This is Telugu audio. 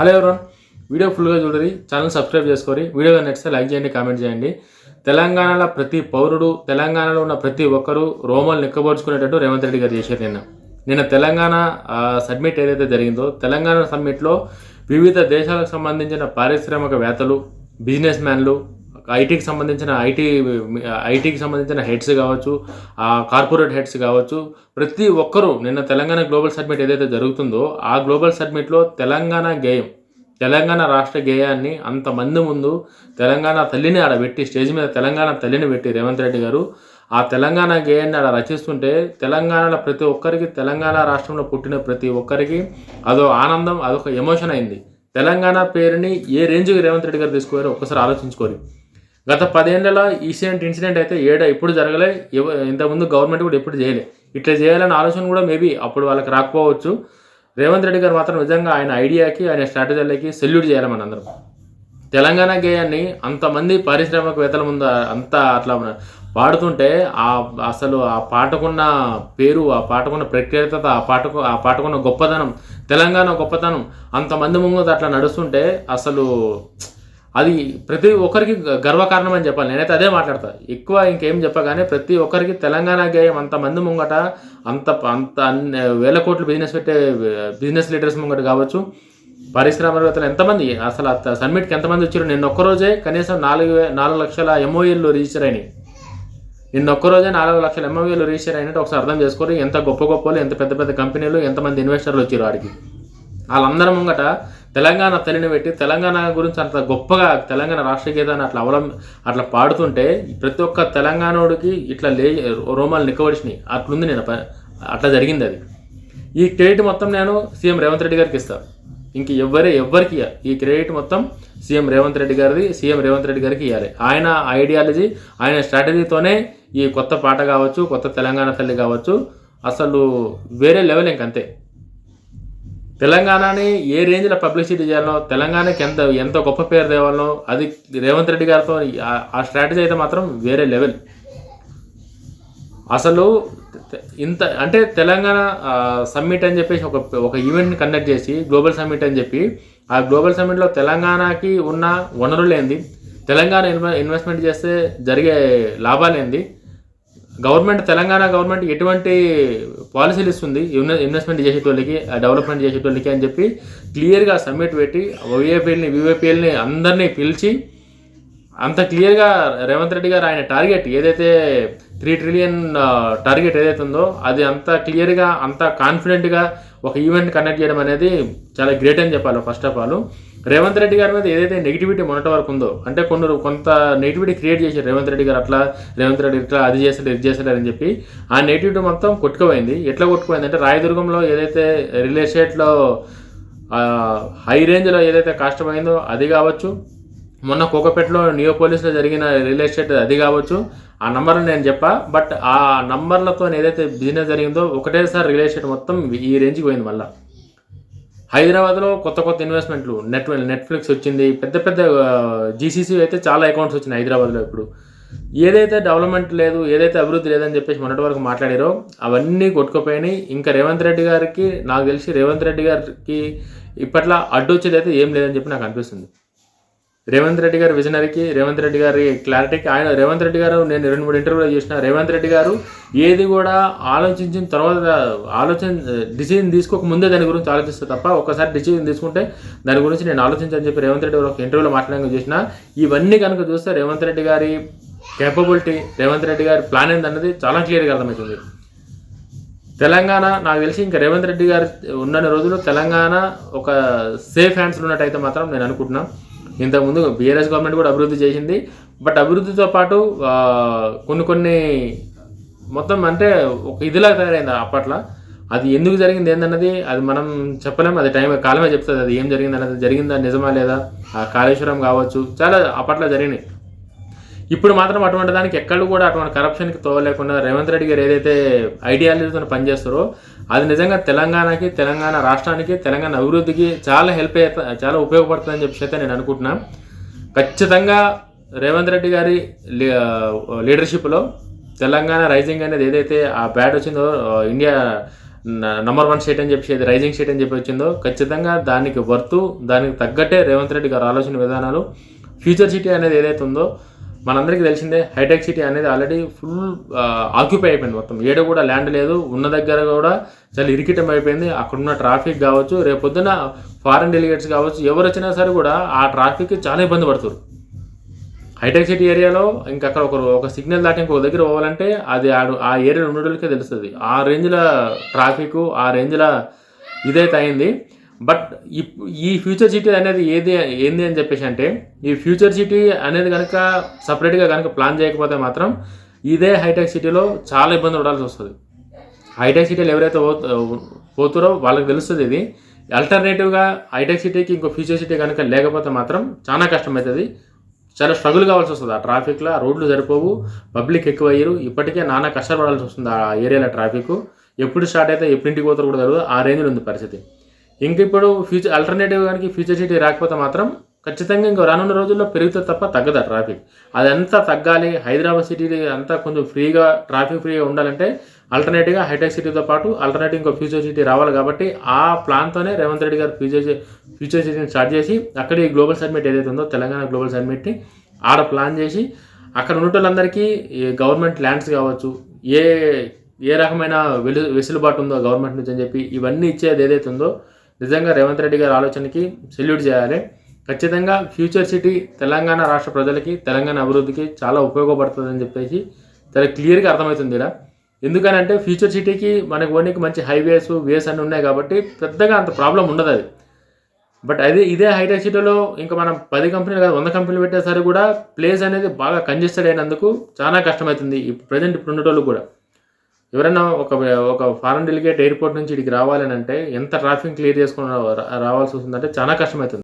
హలో ఎవరన్ వీడియో ఫుల్గా చూడరి ఛానల్ సబ్స్క్రైబ్ చేసుకోరి వీడియో నచ్చితే లైక్ చేయండి కామెంట్ చేయండి. తెలంగాణలో ప్రతి పౌరుడు తెలంగాణలో ఉన్న ప్రతి ఒక్కరూ రోమలు నిక్కబోర్చుకునేటట్టు రేవంత్ రెడ్డి గారు చేశారు నిన్న. నిన్న తెలంగాణ సబ్మిట్ ఏదైతే జరిగిందో తెలంగాణ సబ్మిట్లో వివిధ దేశాలకు సంబంధించిన పారిశ్రామికవేత్తలు బిజినెస్ మ్యాన్లు ఐటీకి సంబంధించిన ఐటీ ఐటీకి సంబంధించిన హెడ్స్ కావచ్చు ఆ కార్పొరేట్ హెడ్స్ కావచ్చు ప్రతి ఒక్కరూ నిన్న తెలంగాణ గ్లోబల్ సబ్మిట్ ఏదైతే జరుగుతుందో ఆ గ్లోబల్ సబ్మిట్లో తెలంగాణ గేయం తెలంగాణ రాష్ట్ర గేయాన్ని అంతమంది ముందు తెలంగాణ తల్లిని ఆడ పెట్టి స్టేజ్ మీద తెలంగాణ తల్లిని పెట్టి రేవంత్ రెడ్డి గారు ఆ తెలంగాణ గేయాన్ని ఆడ రచిస్తుంటే తెలంగాణలో ప్రతి ఒక్కరికి తెలంగాణ రాష్ట్రంలో పుట్టిన ప్రతి ఒక్కరికి అదో ఆనందం అదొక ఎమోషన్ అయింది. తెలంగాణ పేరుని ఏ రేంజ్కి రేవంత్ రెడ్డి గారు తీసుకోవారో ఒక్కసారి ఆలోచించుకోరు. గత పదేళ్ళలో ఈసిడెంట్ ఇన్సిడెంట్ అయితే ఏడ ఎప్పుడు జరగలే ఇంతకుముందు గవర్నమెంట్ కూడా ఎప్పుడు చేయలే. ఇట్లా చేయాలన్న ఆలోచన కూడా మేబీ అప్పుడు వాళ్ళకి రాకపోవచ్చు. రేవంత్ రెడ్డి గారు మాత్రం నిజంగా ఆయన ఐడియాకి ఆయన స్ట్రాటజీలకి సెల్యూట్ చేయాలి మన అందరం తెలంగాణ గేయాన్ని అంతమంది పారిశ్రామికవేత్తల ముందు అంత అట్లా పాడుతుంటే ఆ అసలు ఆ పాటకున్న పేరు ఆ పాటకున్న ప్రఖ్యాత ఆ పాటకు ఆ పాటకున్న గొప్పతనం తెలంగాణ గొప్పతనం అంతమంది ముందు అట్లా నడుస్తుంటే అసలు అది ప్రతి ఒక్కరికి గర్వకారణం అని చెప్పాలి. నేనైతే అదే మాట్లాడతా. ఎక్కువ ఇంకేం చెప్పగానే ప్రతి ఒక్కరికి తెలంగాణ గేయం అంతమంది ముంగట అంత అంత అన్ని వేల కోట్లు బిజినెస్ పెట్టే బిజినెస్ లీడర్స్ ముంగట కావచ్చు. పరిశ్రమవేత్తలు ఎంతమంది? అసలు సమ్మిట్కి ఎంతమంది వచ్చారు? నిన్న ఒక్కరోజే కనీసం నాలుగు నాలుగు లక్షల ఎంఓఏలు రిజిస్టర్ అయినాయి. నిన్న ఒక్కరోజే నాలుగు లక్షల ఎంఓఏలు రిజిస్టర్ అయినట్టు ఒకసారి అర్థం చేసుకోరు. ఎంత గొప్ప గొప్పలు ఎంత పెద్ద పెద్ద కంపెనీలు ఎంతమంది ఇన్వెస్టర్లు వచ్చారు వాడికి వాళ్ళందరం ముంగట తెలంగాణ తల్లిని పెట్టి తెలంగాణ గురించి అంత గొప్పగా తెలంగాణ రాష్ట్ర గీతాన్ని అట్లా అవలం అట్లా పాడుతుంటే ప్రతి ఒక్క తెలంగాణోడికి ఇట్లా లే రోమాలు నిక్కవడిచినాయి అట్లుంది నేను అట్లా జరిగింది అది. ఈ క్రెడిట్ మొత్తం నేను సీఎం రేవంత్ రెడ్డి గారికి ఇస్తాను ఇంక ఎవ్వరే ఎవ్వరికి ఈ క్రెడిట్ మొత్తం సీఎం రేవంత్ రెడ్డి గారిది సీఎం రేవంత్ రెడ్డి గారికి ఇవ్వాలి ఆయన ఐడియాలజీ ఆయన స్ట్రాటజీతోనే ఈ కొత్త పాట కావచ్చు కొత్త తెలంగాణ తల్లి కావచ్చు అసలు వేరే లెవెల్ ఇంకంతే. తెలంగాణని ఏ రేంజ్లో పబ్లిసిటీ చేయాలో తెలంగాణకి ఎంత ఎంత గొప్ప పేరు తేవాలో అది రేవంత్ రెడ్డి గారితో ఆ- స్ట్రాటజీ అయితే మాత్రం వేరే లెవెల్. అసలు ఇంత అంటే తెలంగాణ సమ్మిట్ అని చెప్పేసి ఒక ఒక ఈవెంట్ని కండక్ట్ చేసి గ్లోబల్ సమ్మిట్ అని చెప్పి ఆ గ్లోబల్ సమ్మిట్లో తెలంగాణకి ఉన్న వనరులు ఏంది తెలంగాణ ఇన్వెస్ట్మెంట్ చేస్తే జరిగే లాభాలు ఏంది గవర్నమెంట్ తెలంగాణ గవర్నమెంట్ ఎటువంటి పాలసీలు ఇస్తుంది? ఇన్వెస్ట్మెంట్ చేసేటోళ్ళకి డెవలప్మెంట్ చేసేటోళ్ళకి అని చెప్పి క్లియర్గా సబ్మిట్ పెట్టి ఓఏపీఎల్ని వివైపీఎల్ని అందరినీ పిలిచి అంత క్లియర్గా రేవంత్ రెడ్డి గారు ఆయన టార్గెట్ ఏదైతే త్రీ ట్రిలియన్ టార్గెట్ ఏదైతే ఉందో అది అంత క్లియర్గా అంత కాన్ఫిడెంట్గా ఒక ఈవెంట్ కండక్ట్ చేయడం అనేది చాలా గ్రేట్ అని చెప్పాలి first of all. Revanth Reddy గారి మీద ఏదైతే నెగిటివిటీ మొన్నటి వరకు ఉందో అంటే కొన్ని కొంత నెగిటివిటీ క్రియేట్ చేశారు రేవంత్ రెడ్డి గారు అట్లా రేవంత్ రెడ్డి ఇట్లా అది చేశారు ఇది చేశారు అని చెప్పి ఆ నెగిటివిటీ మొత్తం కొట్టుకుపోయింది. ఎట్లా కొట్టుకుపోయింది అంటే రాయదుర్గంలో ఏదైతే రియల్ ఎస్టేట్లో హై రేంజ్లో ఏదైతే కష్టమైందో అది కావచ్చు. మొన్న కోకపేటలో నియోపోలిస్లో జరిగిన రియల్ ఎస్టేట్ అది కావచ్చు. ఆ నంబర్లు నేను చెప్పా బట్ ఆ నంబర్లతో ఏదైతే బిజినెస్ జరిగిందో ఒకటేసారి రియల్ ఎస్టేట్ మొత్తం ఈ రేంజ్కి పోయింది మళ్ళీ. హైదరాబాద్లో కొత్త కొత్త ఇన్వెస్ట్మెంట్లు నెట్ నెట్ఫ్లిక్స్ వచ్చింది పెద్ద పెద్ద జీసీసీ అయితే చాలా అకౌంట్స్ వచ్చినాయి హైదరాబాద్లో ఇప్పుడు. ఏదైతే డెవలప్మెంట్ లేదు ఏదైతే అభివృద్ధి లేదని చెప్పేసి మొన్నటి వరకు మాట్లాడారో అవన్నీ కొట్టుకుపోయినాయి. ఇంకా రేవంత్ రెడ్డి గారికి నాకు తెలిసి రేవంత్ రెడ్డి గారికి ఇప్పట్లో అడ్డు వచ్చేది అయితే ఏం లేదని చెప్పి నాకు అనిపిస్తుంది. రేవంత్ రెడ్డి గారి విజనరీకి రేవంత్ రెడ్డి గారి క్లారిటీకి ఆయన రేవంత్ రెడ్డి గారు నేను రెండు మూడు ఇంటర్వ్యూలో చూసిన రేవంత్ రెడ్డి గారు ఏది కూడా ఆలోచించిన తర్వాత ఆలోచన డిసిజన్ తీసుకోక ముందే దాని గురించి ఆలోచిస్తే తప్ప ఒకసారి డిసిజన్ తీసుకుంటే దాని గురించి నేను ఆలోచించని చెప్పి రేవంత్ రెడ్డి గారు ఒక ఇంటర్వ్యూలో మాట్లాడడం చూసిన ఇవన్నీ కనుక చూస్తే రేవంత్ రెడ్డి గారి కేపబిలిటీ రేవంత్ రెడ్డి గారి ప్లాన్ ఏందన్నది చాలా క్లియర్గా అర్థమవుతుంది. తెలంగాణ నాకు తెలిసి ఇంకా రేవంత్ రెడ్డి గారు ఉన్న రోజులు తెలంగాణ ఒక సేఫ్ హ్యాండ్స్లో ఉన్నట్టయితే మాత్రం నేను అనుకుంటున్నాను ఇంతకుముందు బీఆర్ఎస్ గవర్నమెంట్ కూడా అభివృద్ధి చేసింది. బట్ అభివృద్ధితో పాటు కొన్ని కొన్ని మొత్తం అంటే ఒక ఇదిలా తయారైంది అప్పట్లో. అది ఎందుకు జరిగింది ఏందన్నది అది మనం చెప్పలేం. అది టైం కాలమే చెప్తుంది. అది ఏం జరిగింది అన్నది జరిగిందా నిజమా లేదా? ఆ కాళేశ్వరం కావచ్చు. చాలా అప్పట్లో జరిగినాయి. ఇప్పుడు మాత్రం అటువంటి దానికి ఎక్కడ కూడా అటువంటి కరప్షన్కి తోవలేకుండా రేవంత్ రెడ్డి గారు ఏదైతే ఐడియాలజీతో పనిచేస్తారో అది నిజంగా తెలంగాణకి తెలంగాణ రాష్ట్రానికి తెలంగాణ అభివృద్ధికి చాలా హెల్ప్ అవుతా చాలా ఉపయోగపడుతుందని చెప్పేసి అయితే నేను అనుకుంటున్నాను ఖచ్చితంగా రేవంత్ రెడ్డి గారి లీడర్షిప్లో తెలంగాణ రైజింగ్ అనేది ఏదైతే ఆ బ్యాట్ వచ్చిందో ఇండియా నంబర్ వన్ స్టేట్ అని చెప్పి రైజింగ్ స్టేట్ అని చెప్పి వచ్చిందో ఖచ్చితంగా దానికి వర్తు దానికి తగ్గట్టే రేవంత్ రెడ్డి గారు ఆలోచన విధానాలు ఫ్యూచర్ సిటీ అనేది ఏదైతే ఉందో మనందరికీ తెలిసిందే హైటెక్ సిటీ అనేది ఆల్రెడీ ఫుల్ ఆక్యుపై అయిపోయింది మొత్తం. ఏడ కూడా ల్యాండ్ లేదు ఉన్న దగ్గర కూడా చాలా ఇరికిటం అయిపోయింది. అక్కడున్న ట్రాఫిక్ కావచ్చు రేపు పొద్దున ఫారెన్ డెలిగేట్స్ కావచ్చు ఎవరు వచ్చినా సరే కూడా ఆ ట్రాఫిక్ చాలా ఇబ్బంది పడుతారు హైటెక్ సిటీ ఏరియాలో ఇంకా అక్కడ ఒక ఒక సిగ్నల్ దాటి ఇంకొక దగ్గర పోవాలంటే అది ఆ- ఆ ఏరియా ఉండడానికి తెలుస్తుంది. ఆ రేంజ్ల ట్రాఫిక్ ఆ రేంజ్ల ఇదైతే అయింది. బట్ ఇప్- ఈ ఫ్యూచర్ సిటీ అనేది ఏది ఏంది అని చెప్పేసి అంటే ఈ ఫ్యూచర్ సిటీ అనేది కనుక సపరేట్గా కనుక ప్లాన్ చేయకపోతే మాత్రం ఇదే హైటెక్ సిటీలో చాలా ఇబ్బంది పడాల్సి వస్తుంది. హైటెక్ సిటీలు ఎవరైతే పో- పోతారో వాళ్ళకి తెలుస్తుంది ఇది. అల్టర్నేటివ్గా హైటెక్ సిటీకి ఇంకో ఫ్యూచర్ సిటీ కనుక లేకపోతే మాత్రం చాలా కష్టమవుతుంది చాలా స్ట్రగుల్ కావాల్సి వస్తుంది. ఆ ట్రాఫిక్లో ఆ రోడ్లు సరిపోవు పబ్లిక్ ఎక్కువ అయ్యారు ఇప్పటికే నానా కష్టపడాల్సి వస్తుంది ఆ ఏరియాలో ట్రాఫిక్ ఎప్పుడు స్టార్ట్ అయితే ఎప్పుడు ఇంటికి పోతారో కూడా తెలియదు ఆ రేంజ్లో ఉంది పరిస్థితి. ఇంక ఇప్పుడు ఫ్యూచర్ ఆల్టర్నేటివ్ కానీ ఫ్యూచర్ సిటీ రాకపోతే మాత్రం ఖచ్చితంగా ఇంకా రానున్న రోజుల్లో పెరుగుతుంది తప్ప తగ్గదు ఆ ట్రాఫిక్ అదంతా తగ్గాలి. హైదరాబాద్ సిటీ అంతా కొంచెం ఫ్రీగా ట్రాఫిక్ ఫ్రీగా ఉండాలంటే ఆల్టర్నేటివ్గా హైటెక్ సిటీతో పాటు ఆల్టర్నేటివ్ ఇంకో ఫ్యూచర్ సిటీ రావాలి కాబట్టి ఆ ప్లాన్తోనే రేవంత్ రెడ్డి గారు ఫ్యూచర్ ఫ్యూచర్ సిటీని స్టార్ట్ చేసి అక్కడ ఈ గ్లోబల్ సబ్మిట్ ఏదైతే ఉందో తెలంగాణ గ్లోబల్ సబ్మిట్ని ఆడ ప్లాన్ చేసి అక్కడ ఉన్నటోళ్ళందరికీ గవర్నమెంట్ ల్యాండ్స్ కావచ్చు ఏ ఏ రకమైన వెలు వెసులుబాటు ఉందో గవర్నమెంట్ నుంచి అని చెప్పి ఇవన్నీ ఇచ్చేది ఏదైతే ఉందో నిజంగా రేవంత్ రెడ్డి గారి ఆలోచనకి సెల్యూట్ చేయాలి. ఖచ్చితంగా ఫ్యూచర్ సిటీ తెలంగాణ రాష్ట్ర ప్రజలకి తెలంగాణ అభివృద్ధికి చాలా ఉపయోగపడుతుందని చెప్పేసి చాలా క్లియర్గా అర్థమవుతుంది ఇక్కడ ఎందుకనంటే ఫ్యూచర్ సిటీకి మనకు ఓనికి మంచి హైవేస్ వేస్ అన్నీ ఉన్నాయి కాబట్టి పెద్దగా అంత ప్రాబ్లం ఉండదు అది. బట్ అదే ఇదే హైటెక్ సిటీలో ఇంకా మనం పది కంపెనీలు కాదు వంద కంపెనీలు పెట్టేసరికి కూడా ప్లేస్ అనేది బాగా కంజెస్టెడ్ అయినందుకు చాలా కష్టమవుతుంది ఇప్పుడు ప్రజెంట్ ఇప్పుడు ఉండేటోళ్ళు కూడా. ఎవరైనా ఒక ఒక ఫారెన్ డెలిగేట్ ఎయిర్పోర్ట్ నుంచి ఇక్కడికి రావాలని అంటే ఎంత ట్రాఫిక్ క్లియర్ చేసుకుని రా- రావాల్సి వస్తుందంటే చాలా కష్టమవుతుంది.